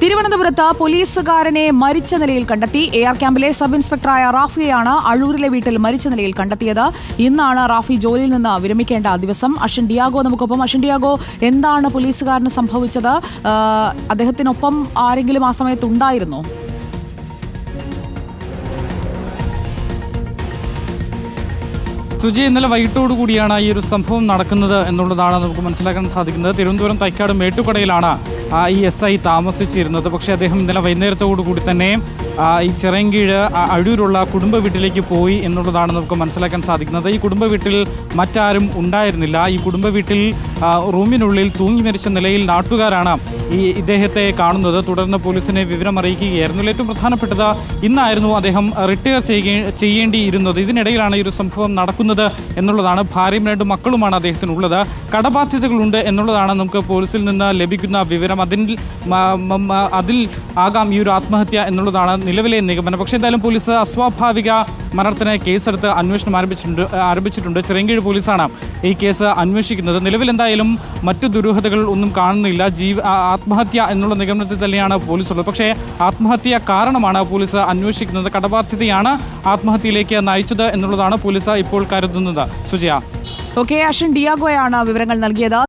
തിരുവനന്തപുരത്ത് പോലീസുകാരനെ മരിച്ച നിലയിൽ കണ്ടെത്തി. എ ആർ ക്യാമ്പിലെ സബ് ഇൻസ്പെക്ടറായ റാഫിയെയാണ് അഴൂരിലെ വീട്ടിൽ മരിച്ച നിലയിൽ കണ്ടെത്തിയത്. ഇന്നാണ് റാഫി ജോലിയിൽ നിന്ന് വിരമിക്കേണ്ട ദിവസം. അഷൻ ഡിയാഗോ നമുക്കൊപ്പം. അഷൻ ഡിയാഗോ എന്താണ് പോലീസുകാരന് സംഭവിച്ചത്? അദ്ദേഹത്തിനൊപ്പം ആരെങ്കിലും ആ സമയത്ത് ഉണ്ടായിരുന്നോ? സുജി ഇന്നലെ വൈകിട്ടോടു കൂടിയാണ് ഈ ഒരു സംഭവം നടക്കുന്നത് എന്നുള്ളതാണ് നമുക്ക് മനസ്സിലാക്കാൻ സാധിക്കുന്നത്. തിരുവനന്തപുരം തൈക്കാട് മേട്ടുകടയിലാണ് ഈ എസ് ഐ താമസിച്ചിരുന്നത്. പക്ഷേ അദ്ദേഹം ഇന്നലെ വൈകുന്നേരത്തോടു കൂടി തന്നെ ഈ ചിറങ്കീഴ് അഴൂരുള്ള കുടുംബ വീട്ടിലേക്ക് പോയി എന്നുള്ളതാണ് നമുക്ക് മനസ്സിലാക്കാൻ സാധിക്കുന്നത്. ഈ കുടുംബ വീട്ടിൽ മറ്റാരും ഉണ്ടായിരുന്നില്ല. ഈ കുടുംബ വീട്ടിൽ റൂമിനുള്ളിൽ തൂങ്ങി മരിച്ച നിലയിൽ നാട്ടുകാരാണ് ഈ ഇദ്ദേഹത്തെ കാണുന്നത്. തുടർന്ന് പോലീസിനെ വിവരം അറിയിക്കുകയായിരുന്നു. ഏറ്റവും പ്രധാനപ്പെട്ടത് ഇന്നായിരുന്നു അദ്ദേഹം റിട്ടയർ ചെയ്യേണ്ടിയിരുന്നത്. ഇതിനിടയിലാണ് ഈ ഒരു സംഭവം നടക്കുന്നത് എന്നുള്ളതാണ്. ഭാര്യയും രണ്ട് മക്കളുമാണ് അദ്ദേഹത്തിനുള്ളത്. കടബാധ്യതകളുണ്ട് എന്നുള്ളതാണ് നമുക്ക് പോലീസിൽ നിന്ന് ലഭിക്കുന്ന വിവരം. അതിൽ അതിൽ ആകാം ഈ ഒരു ആത്മഹത്യ എന്നുള്ളതാണ് നിലവിലെ നിഗമനം. പക്ഷേ എന്തായാലും പോലീസ് അസ്വാഭാവിക മരണത്തിന് കേസെടുത്ത് അന്വേഷണം ആരംഭിച്ചിട്ടുണ്ട് ആരംഭിച്ചിട്ടുണ്ട്. ചിറങ്കീഴ് പോലീസാണ് ഈ കേസ് അന്വേഷിക്കുന്നത്. നിലവിൽ എന്തായാലും മറ്റു ദുരൂഹതകൾ ഒന്നും കാണുന്നില്ല. ജീവ ആത്മഹത്യ എന്നുള്ള നിഗമനത്തിൽ തന്നെയാണ് പോലീസ് ഉള്ളത്. പക്ഷേ ആത്മഹത്യ കാരണമാണ് പോലീസ് അന്വേഷിക്കുന്നത്. കടബാധ്യതയാണ് ആത്മഹത്യയിലേക്ക് നയിച്ചത് എന്നുള്ളതാണ് പോലീസ് ഇപ്പോൾ കരുതുന്നത്. സുജയ. ഓക്കെ അഷൻ ഡിയാഗോയാണ് വിവരങ്ങൾ നൽകിയത്.